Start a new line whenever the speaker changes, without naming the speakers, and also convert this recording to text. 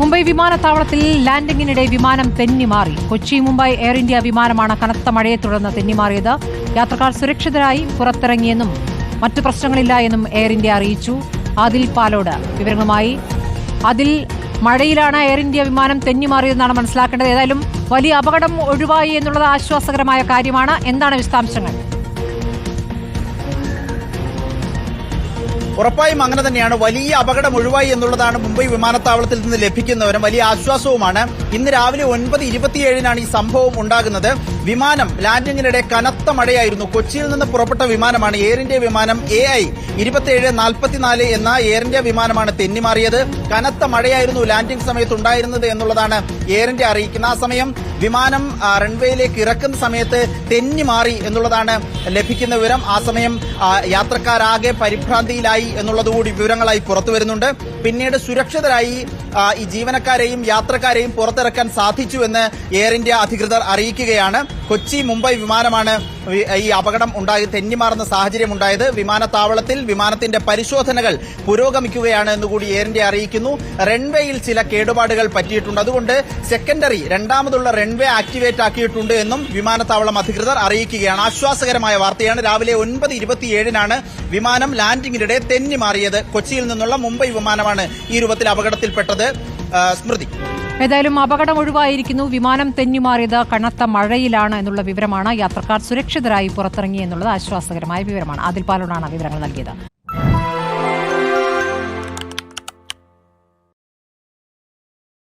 മുംബൈ വിമാനത്താവളത്തിൽ ലാൻഡിംഗിനിടെ വിമാനം തെന്നിമാറി. കൊച്ചി മുംബൈ എയർ ഇന്ത്യ വിമാനമാണ് കനത്ത മഴയെ തുടർന്ന് തെന്നിമാറിയത്. യാത്രക്കാർ സുരക്ഷിതരായി പുറത്തിറങ്ങിയെന്നും മറ്റു പ്രശ്നങ്ങളില്ല എന്നും എയർ ഇന്ത്യ അറിയിച്ചു. അതിൽ പാലോട് വിവരങ്ങളുമായി. അതിൽ മഴയിലാണ് എയർ ഇന്ത്യ വിമാനം തെന്നിമാറിയതെന്നാണ് മനസ്സിലാക്കേണ്ടത്. ഏതായാലും വലിയ അപകടം ഒഴിവായി എന്നുള്ളത് ആശ്വാസകരമായ കാര്യമാണ്. എന്താണ് വിശദാംശങ്ങൾ?
ഉറപ്പായും അങ്ങനെ തന്നെയാണ്. വലിയ അപകടം ഒഴിവായി എന്നുള്ളതാണ് മുംബൈ വിമാനത്താവളത്തിൽ നിന്ന് ലഭിക്കുന്നവരും വലിയ ആശ്വാസവുമാണ്. ഇന്ന് രാവിലെ ഒൻപത് ഇരുപത്തിയേഴിനാണ് ഈ സംഭവം ഉണ്ടാകുന്നത്. വിമാനം ലാൻഡിങ്ങിനിടെ കനത്ത മഴയായിരുന്നു. കൊച്ചിയിൽ നിന്ന് പുറപ്പെട്ട വിമാനമാണ് എയർ ഇന്ത്യ വിമാനം എ ഐ ഇരുപത്തിയേഴ് നാൽപ്പത്തിനാല് എന്ന എയർ ഇന്ത്യ വിമാനമാണ് തെന്നിമാറിയത്. കനത്ത മഴയായിരുന്നു ലാൻഡിംഗ് സമയത്ത് ഉണ്ടായിരുന്നത് എന്നുള്ളതാണ് എയർ ഇന്ത്യ അറിയിക്കുന്ന ആ സമയം. വിമാനം റൺവേയിലേക്ക് ഇറക്കുന്ന സമയത്ത് തെന്നി മാറി എന്നുള്ളതാണ് ലഭിക്കുന്ന വിവരം. ആ സമയം യാത്രക്കാരാകെ പരിഭ്രാന്തിയിലായി. എന്നുള്ളതുകൂടി വിവരങ്ങളായി പുറത്തു വരുന്നുണ്ട്. പിന്നീട് സുരക്ഷിതരായി ഈ ജീവനക്കാരെയും യാത്രക്കാരെയും പുറത്തിറക്കാൻ സാധിച്ചുവെന്ന് എയർ ഇന്ത്യ അധികൃതർ അറിയിക്കുകയാണ്. കൊച്ചി മുംബൈ വിമാനമാണ് ഈ അപകടം ഉണ്ടായി തെന്നിമാറുന്ന സാഹചര്യം ഉണ്ടായത് വിമാനത്താവളത്തിൽ വിമാനത്തിന്റെ പരിശോധനകൾ പുരോഗമിക്കുകയാണ് എന്നുകൂടി എയർ ഇന്ത്യ അറിയിക്കുന്നു. റൺവേയിൽ ചില കേടുപാടുകൾ പറ്റിയിട്ടുണ്ട്. അതുകൊണ്ട് സെക്കൻഡറി രണ്ടാമതുള്ള റൺവേ ആക്ടിവേറ്റ് ആക്കിയിട്ടുണ്ട് എന്നും വിമാനത്താവളം അധികൃതർ അറിയിക്കുകയാണ്. ആശ്വാസകരമായ വാർത്തയാണ്. രാവിലെ ഒൻപത് ഇരുപത്തിയേഴിനാണ് വിമാനം ലാൻഡിംഗിനിടെ തെന്നിമാറിയത്. കൊച്ചിയിൽ നിന്നുള്ള മുംബൈ വിമാനമാണ് ഈ രൂപത്തിൽ അപകടത്തിൽപ്പെട്ടത്. സ്മൃതി.
ഏതായാലും അപകടം ഒഴിവായിരിക്കുന്നു. വിമാനം തെന്നിമാറിയത് കനത്ത മഴയിലാണ് എന്നുള്ള വിവരമാണ് യാത്രക്കാർ സുരക്ഷിതരായി പുറത്തിറങ്ങി എന്നുള്ളത് ആശ്വാസകരമായ വിവരമാണ്. അതിൽ പാലോടാണ് വിവരങ്ങൾ നൽകിയത്.